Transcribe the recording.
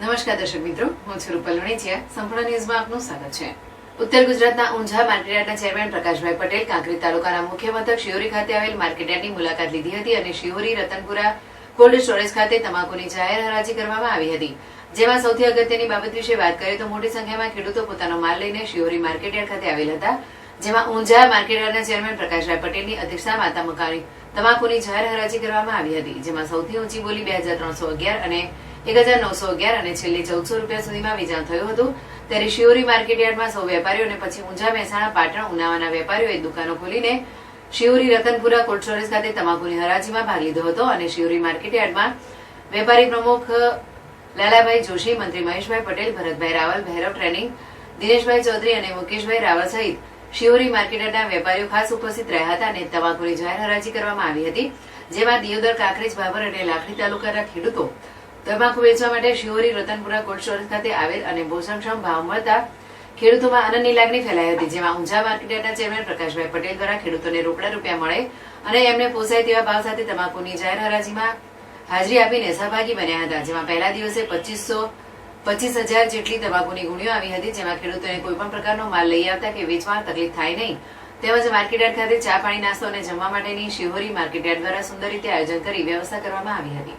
નમસ્કાર દર્શક મિત્રો, હું છું રૂપલ વણેચિયા સંપૂર્ણ ન્યૂઝમાં આપનું સ્વાગત છે. ઉત્તર ગુજરાતના ઊંઝા માર્કેટયાર્ડના ચેરમેન પ્રકાશભાઈ પટેલ કાંકરી તાલુકાના મુખ્ય મથક શિહોરી ખાતે આવેલ માર્કેટયાર્ડની મુલાકાત લીધી હતી અને શિહોરી રતનપુરા કોલ્ડ સ્ટોરેજ ખાતે તમાકુની જાહેર હરાજી કરવામાં આવી હતી. જેમાં સૌથી અગત્યની બાબત વિશે વાત કરીએ તો મોટી સંખ્યામાં ખેડૂતો પોતાનો માલ લઈને શિહોરી માર્કેટયાર્ડ ખાતે આવેલ હતા. જેમાં ઊંઝા માર્કેટયાર્ડના ચેરમેન પ્રકાશભાઈ પટેલની અધ્યક્ષતામાં તમાકુની તમાકુની જાહેર હરાજી કરવામાં આવી હતી, જેમાં સૌથી ઊંચી બોલી બે હજાર ત્રણસો અગિયાર અને એક હજાર નવસો અગિયાર અને છેલ્લી ચૌદસો રૂપિયા સુધીમાં વેચાણ થયું હતું. ત્યારે શિયોરી માર્કેટયાર્ડમાં સૌ વેપારીઓ અને પછી ઊંઝા મહેસાણા, પાટણ ઉનાવાના વેપારીઓએ દુકાનો ખોલીને શિયોરી રતનપુરા કોલ્ડ સ્ટોરેજ ખાતે તમાકુની હરાજીમાં ભાગ લીધો હતો અને શિયોરી માર્કેટયાર્ડમાં વેપારી પ્રમુખ લાલાભાઈ જોશી, મંત્રી મહેશભાઈ પટેલ, ભરતભાઈ રાવલ, ભૈરવ ટ્રેનિંગ, દિનેશભાઈ ચૌધરી અને મુકેશભાઈ રાવલ સહિત શિહોરી માર્કેટના વેપારીઓ ખાસ ઉપસ્થિત રહ્યા હતા અને તમાકુની જાહેર હરાજી કરવામાં આવી હતી, જેમાં દિયોદર, કાંકરેજ, ભાભર અને લાખણી તાલુકાના ખેડૂતો તમાકુ વેચવા માટે શિહોરી રતનપુરા સ્ટોરેજ ખાતે આવેલ અને ભોષણક્ષમ ભાવ મળતા ખેડૂતોમાં આનંદની લાગણી ફેલાઈ હતી, જેમાં ઊંઝા માર્કેટના ચેરમેન પ્રકાશભાઈ પટેલ દ્વારા ખેડૂતોને રોકડા રૂપિયા મળે અને એમને પોસાય તેવા ભાવ સાથે તમાકુની જાહેર હરાજીમાં હાજરી આપીને સહભાગી બન્યા હતા, જેમાં પહેલા દિવસે પચીસો, પચીસ હજાર જેટલી તમાકુની ગુણીઓ આવી હતી, જેમાં ખેડૂતોને કોઈપણ પ્રકારનો માલ લઈ આવતા કે વેચવા તકલીફ થાય નહીં. તેમજ માર્કેટયાર્ડ ખાતે ચા પાણી નાસ્તો અને જમવા માટેની શિહોરી માર્કેટયાર્ડ દ્વારા સુંદર રીતે આયોજન કરી વ્યવસ્થા કરવામાં આવી હતી.